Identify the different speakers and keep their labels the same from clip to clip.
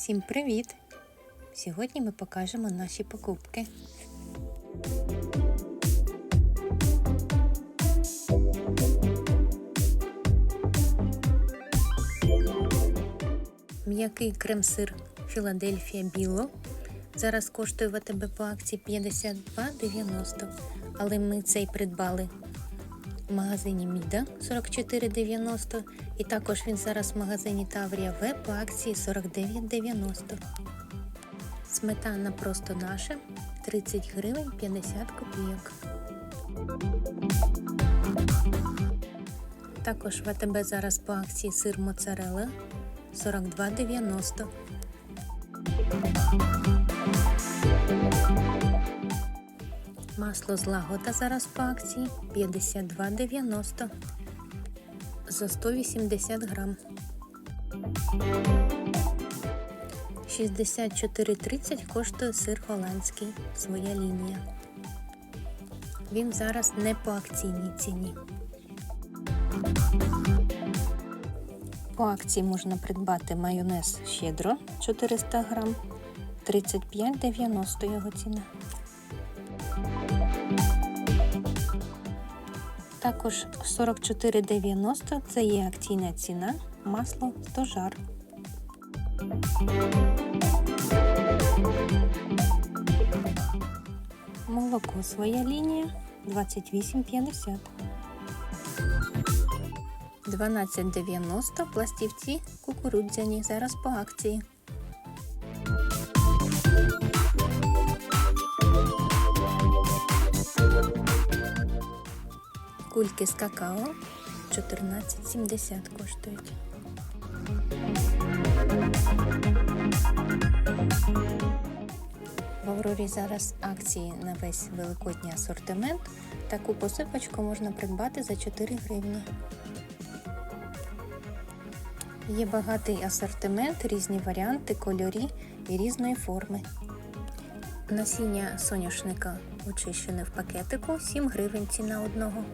Speaker 1: Всім привіт! Сьогодні ми покажемо наші покупки. М'який крем-сир Філадельфія Біло. Зараз коштує в АТБ по акції 52,90. Але ми цей придбали в магазині Міда 44,90 і також він зараз в магазині Таврія В по акції 49,90. Сметана просто наша 30 гривень 50 копійок. Також в АТБ зараз по акції сир моцарелла 42,90. Масло злагода зараз по акції 52,90 за 180 грам. 64,30 коштує сир голландський, своя лінія. Він зараз не по акційній ціні. По акції можна придбати майонез щедро 400 грам, 35,90 його ціна. Також 44,90 це є акційна ціна, масло стожар. Молоко своя лінія 28,50. 12,90 пластівці кукурудзяні зараз по акції. Кульки з какао 14,70 коштують. В Аврорі зараз акції на весь великодній асортимент. Таку посипочку можна придбати за 4 гривні. Є багатий асортимент, різні варіанти, кольорі і різної форми. Насіння соняшника очищене в пакетику 7 гривень ціна одного.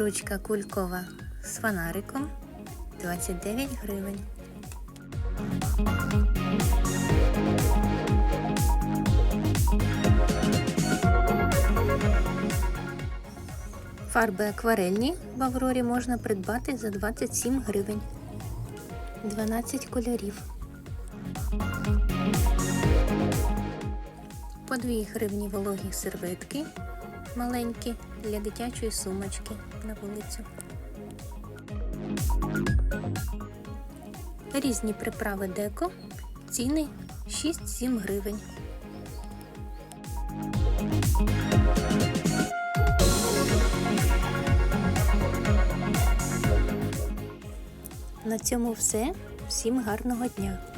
Speaker 1: Ручка кулькова з фонариком 29 гривень. Фарби акварельні в Аврорі можна придбати за 27 гривень. 12 кольорів. По 2 гривні вологі серветки маленькі для дитячої сумочки на вулицю. Різні приправи деко. Ціни 6-7 гривень. На цьому все. Всім гарного дня!